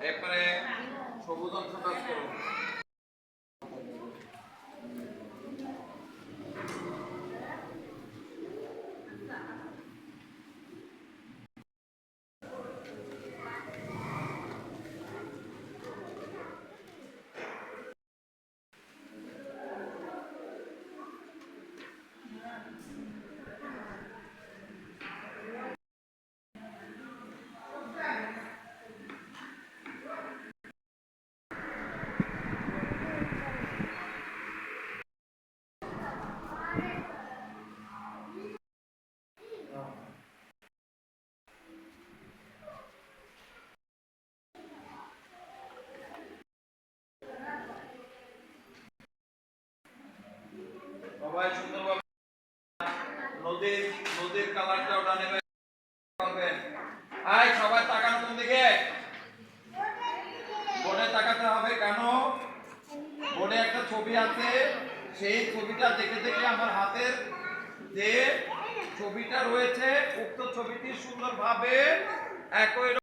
এরপরে সবুজ অংশটা করুন সবাই সুন্দরভাবে নদীর নদীর কালারটা ওটা নেবে। সবাই তাকান কোন দিকে? তাকাতে হবে কেন? বোর্ডে একটা ছবি আছে। সেই ছবিটা দেখে দেখে আমার হাতের যে ছবিটা রয়েছে উক্ত ছবিটি সুন্দরভাবে একই